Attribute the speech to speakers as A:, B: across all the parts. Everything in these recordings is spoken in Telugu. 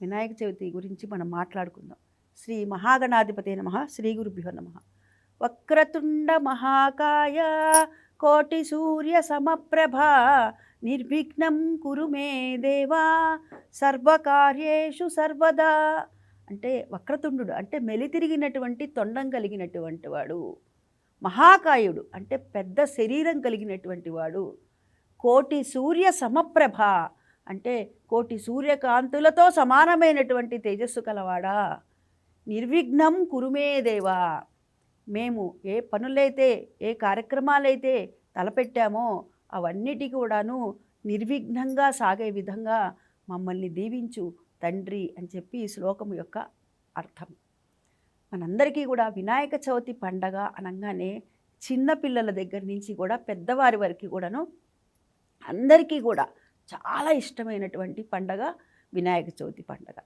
A: వినాయక చవితి గురించి మనం మాట్లాడుకుందాం. శ్రీ మహాగణాధిపతి నమ శ్రీ గురుభ్యో నమ. వక్రతుండ మహాకాయ కోటి సూర్య సమప్రభ నిర్విఘ్నం కురు మే దేవా సర్వకార్యేషు సర్వదా. అంటే వక్రతుండు అంటే మెలితిరిగినటువంటి తొండం కలిగినటువంటి వాడు. మహాకాయుడు అంటే పెద్ద శరీరం కలిగినటువంటి వాడు. కోటి సూర్య సమప్రభ అంటే కోటి సూర్యకాంతులతో సమానమైనటువంటి తేజస్సు కలవాడా? నిర్విఘ్నం కురుమే దేవా! మేము ఏ పనులైతే ఏ కార్యక్రమాలైతే తలపెట్టామో అవన్నిటి కూడాను నిర్విఘ్నంగా సాగే విధంగా మమ్మల్ని దీవించు తండ్రి అని చెప్పి ఈ శ్లోకం యొక్క అర్థం. మనందరికీ కూడా వినాయక చవితి పండగ అనగానే చిన్నపిల్లల దగ్గర నుంచి కూడా పెద్దవారి వరకు కూడాను అందరికీ కూడా చాలా ఇష్టమైనటువంటి పండగ వినాయక చవితి పండగ.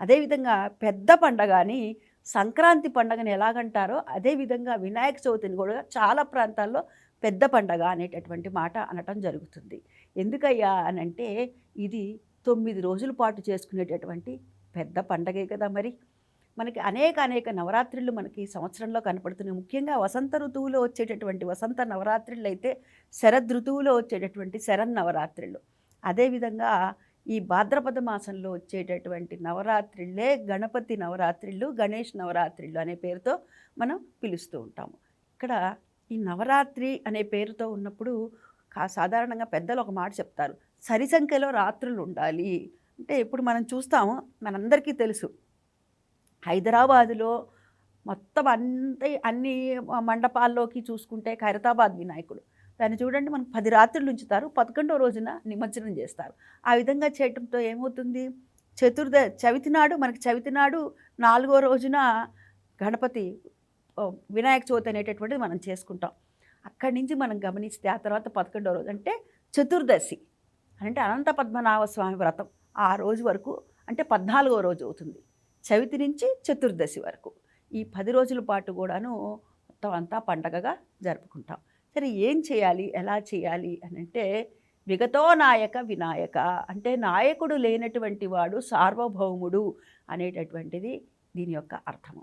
A: అదేవిధంగా పెద్ద పండగ అని సంక్రాంతి పండగని ఎలాగంటారో అదేవిధంగా వినాయక చవితిని కూడా చాలా ప్రాంతాల్లో పెద్ద పండగ అనేటటువంటి మాట అనటం జరుగుతుంది. ఎందుకయ్యా అని అంటే ఇది తొమ్మిది రోజుల పాటు చేసుకునేటటువంటి పెద్ద పండగే కదా మరి. మనకి అనేక అనేక నవరాత్రులు మనకి సంవత్సరంలో కనపడుతున్నాయి. ముఖ్యంగా వసంత ఋతువులో వచ్చేటటువంటి వసంత నవరాత్రులు అయితే శరద్ ఋతువులో వచ్చేటటువంటి శరన్ నవరాత్రులు అదేవిధంగా ఈ భాద్రపద మాసంలో వచ్చేటటువంటి నవరాత్రిళ్ళే గణపతి నవరాత్రిళ్ళు గణేష్ నవరాత్రిళ్ళు అనే పేరుతో మనం పిలుస్తూ ఉంటాము. ఇక్కడ ఈ నవరాత్రి అనే పేరుతో ఉన్నప్పుడు కా సాధారణంగా పెద్దలు ఒక మాట చెప్తారు. సరి సంఖ్యలో రాత్రులు ఉండాలి అంటే ఇప్పుడు మనం చూస్తాము మనందరికీ తెలుసు. హైదరాబాదులో మొత్తం అంత అన్ని మండపాల్లోకి చూసుకుంటే ఖైరతాబాద్ వినాయకుడు. దాన్ని చూడండి మనకు పది రాత్రులు ఉంచుతారు పదకొండో రోజున నిమజ్జనం చేస్తారు. ఆ విధంగా చేయటంతో ఏమవుతుంది? చతుర్ద చవితి నాడు మనకి చవితి నాడు నాలుగో రోజున గణపతి వినాయక చవితి అనేటటువంటిది మనం చేసుకుంటాం. అక్కడి నుంచి మనం గమనిస్తే ఆ తర్వాత పదకొండో రోజు అంటే చతుర్దశి అంటే అనంత పద్మనాభ స్వామి వ్రతం. ఆ రోజు వరకు అంటే పద్నాలుగో రోజు అవుతుంది. చవితి నుంచి చతుర్దశి వరకు. ఈ పది రోజుల పాటు కూడాను మొత్తం అంతా పండగగా జరుపుకుంటాం. సరే ఏం చేయాలి? ఎలా చేయాలి? అని అంటే విగతో నాయక వినాయక. అంటే నాయకుడు లేనటువంటి వాడు సార్వభౌముడు అనేటటువంటిది దీని యొక్క అర్థము.